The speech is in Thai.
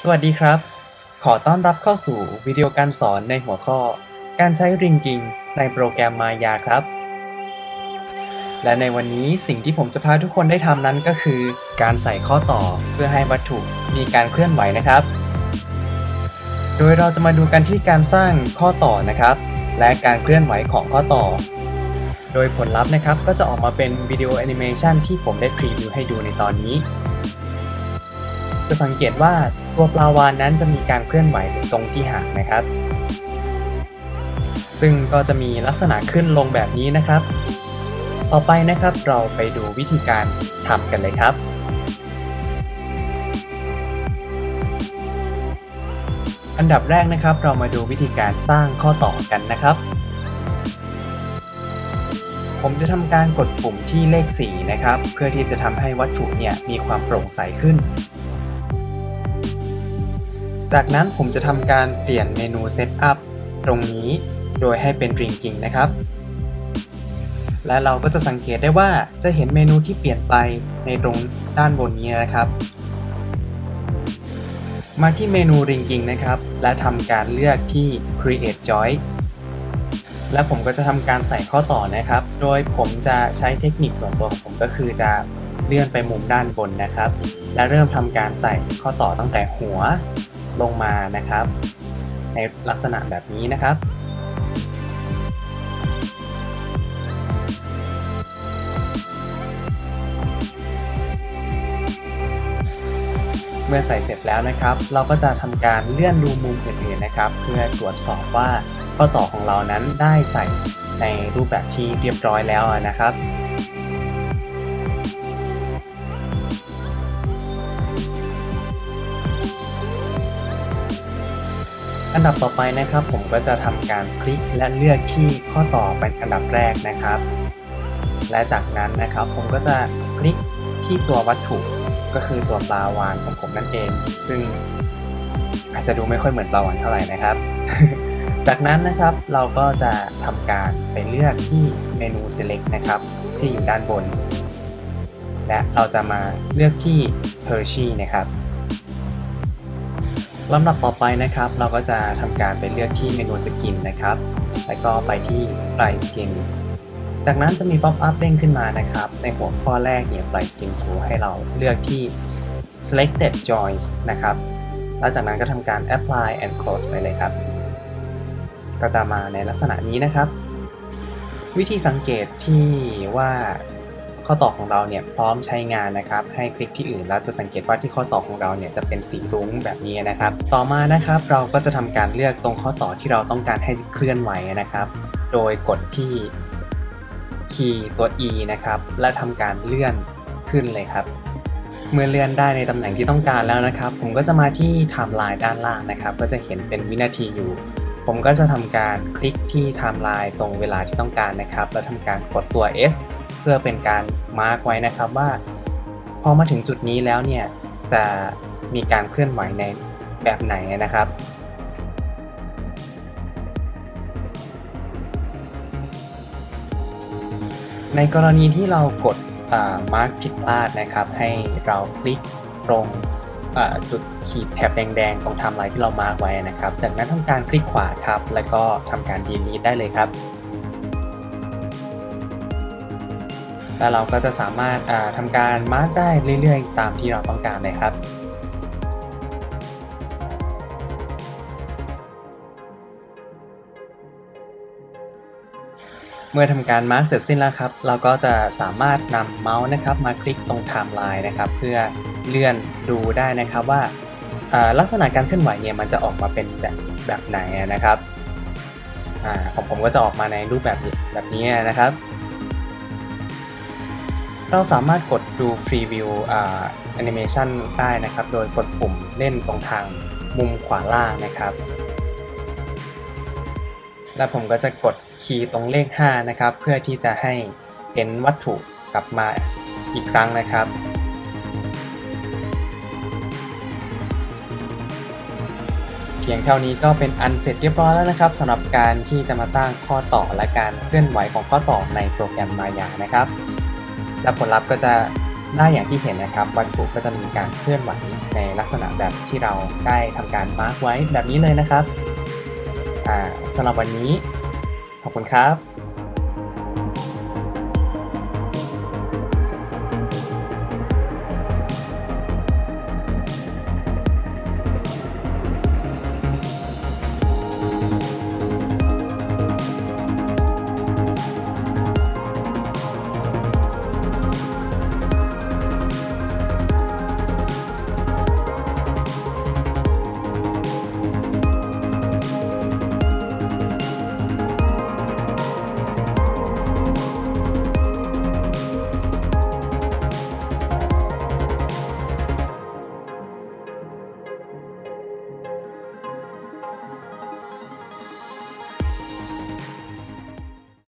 สวัสดีครับ ขอต้อนรับเข้าสู่วิดีโอการสอนในหัวข้อ การใช้ริงกิงในโปรแกรมมายาครับ และในวันนี้สิ่งที่ผมจะพาทุกคนได้ทำนั้นก็คือ การใส่ข้อต่อเพื่อให้วัตถุมีการเคลื่อนไหวนะครับ โดยเราจะมาดูกันที่การสร้างข้อต่อนะครับ และการเคลื่อนไหวของข้อต่อ โดยผลลัพธ์นะครับก็จะออกมาเป็นวิดีโอแอนิเมชันที่ผมได้พรีวิวให้ดูในตอนนี้ จะสังเกตว่า ตัวปลาวานนั้นจะมีการเคลื่อนไหวตรงที่หางนะครับ ซึ่งก็จะมีลักษณะขึ้นลงแบบนี้นะครับ ต่อไปนะครับเราไปดูวิธีการทำกันเลยครับอันดับแรกนะครับเรามาดูวิธีการสร้างข้อต่อกันนะครับ ผมจะทำการกดปุ่มที่เลข 4 นะครับ เพื่อที่จะทำให้วัตถุเนี่ยมีความโปร่งใสขึ้น จากนั้นผมจะทำการเปลี่ยนเมนู Setup ตรงนี้โดยให้เป็น Ringing นะครับ และเราก็จะสังเกตได้ว่าจะเห็นเมนูที่เปลี่ยนไปในตรงด้านบนนี้นะครับ มาที่เมนู Ringing นะครับ และทำการเลือกที่ Create Joint และผมก็จะทำการใส่ข้อต่อนะครับ โดยผมจะใช้เทคนิคส่วนตัวของผมก็คือจะเลื่อนไปมุมด้านบนนะครับ และเริ่มทำการใส่ข้อต่อตั้งแต่หัว ลงมานะครับ ในลักษณะแบบนี้นะครับ เมื่อใส่เสร็จแล้วนะครับ เราก็จะทำการเลื่อนดูมุมอื่นๆนะครับ เพื่อตรวจสอบว่าข้อต่อของเรานั้นได้ใส่ในรูปแบบที่เรียบร้อยแล้วนะครับ อันดับต่อไปนะครับผมก็จะทำการคลิกและเลือกที่ข้อต่อเป็นอันดับแรกนะครับ และจากนั้นนะครับผมก็จะคลิกที่ตัววัตถุก็คือตัวปลาวานของผมนั่นเอง ซึ่งอาจจะดูไม่ค่อยเหมือนปลาวานเท่าไหร่นะครับ จากนั้นนะครับเราก็จะทำการไปเลือกที่เมนู select นะครับ ที่อยู่ด้านบน และเราจะมาเลือกที่ Hershey นะครับ ลำดับต่อไปนะครับ เราก็จะทำการไปเลือกที่เมนูสกินนะครับ แล้วก็ไปที่ Fly Skin จากนั้นจะมีป๊อปอัพเด้งขึ้นมานะครับ ในหัวข้อแรกเนี่ย Fly Skin Tool ให้เราเลือกที่ Selected Joints นะครับ แล้วจากนั้นก็ทำการ Apply and Close ไปเลยครับ ก็จะมาในลักษณะนี้นะครับ วิธีสังเกตที่ว่า ข้อต่อของเราเนี่ยพร้อมใช้งานนะครับให้คลิกที่อื่นแล้วจะสังเกตว่าที่ข้อต่อของเราเนี่ยจะเป็นสีรุ้งแบบนี้นะครับ ต่อมานะครับเราก็จะทำการเลือกตรงข้อต่อที่เราต้องการให้เคลื่อนไหวนะครับ โดยกดที่คีย์ตัว E นะครับและทำการเลื่อนขึ้นเลยครับเมื่อเลื่อนได้ในตำแหน่งที่ต้องการแล้วนะครับ ผมก็จะมาที่ไทม์ไลน์ด้านล่างนะครับ ก็จะเห็นเป็นวินาทีอยู่ ผมก็จะทำการคลิกที่ไทม์ไลน์ตรงเวลาที่ต้องการนะครับ แล้วทำการกดตัว S เพื่อเป็นการมาร์กไว้นะครับว่า พอมาถึงจุดนี้แล้วเนี่ยจะมีการเคลื่อนไหวในแบบไหนนะครับในกรณีที่เรากดมาร์กผิดพลาดนะครับ ให้เราคลิกตรง จุดขีดแถบแดงๆตรงไทม์ไลน์ที่เรามารไว้นะครับ จากนั้นทำการคลิกขวาครับ แล้วก็ทำการ delete ได้เลยครับ แล้วเราก็จะสามารถอ่าทำการมาร์กได้เรื่อยๆ ตามที่เราต้องการเลยครับเมื่อทำการมาร์กเสร็จสิ้นแล้วครับ เราก็จะสามารถนำเมาส์นะครับมาคลิกตรงไทม์ไลน์นะครับ เพื่อ เลื่อนดูได้นะครับว่าลักษณะการเคลื่อนไหวเนี่ยมันจะออกมาเป็นแบบแบบไหนนะครับอของผมก็จะออกมาในรูปแบบแบบนี้นะครับ เราสามารถกดดูพรีวิวแอนิเมชันได้นะครับ โดยกดปุ่มเล่นตรงทางมุมขวาล่างนะครับ แล้วผมก็จะกดคีย์ตรงเลข 5 นะครับ เพื่อที่จะให้เห็นวัตถุกลับมาอีกครั้งนะครับ เพียงเท่านี้ก็เป็นอันเสร็จเรียบร้อยแล้วนะครับสำหรับการที่จะมาสร้างข้อต่อและการเคลื่อนไหวของข้อต่อในโปรแกรมมายานะครับ และผลลัพธ์ก็จะได้อย่างที่เห็นนะครับ วัตถุก็จะมีการเคลื่อนไหวในลักษณะแบบที่เราได้ทำการมาร์กไว้แบบนี้เลยนะครับสำหรับวันนี้ ขอบคุณครับ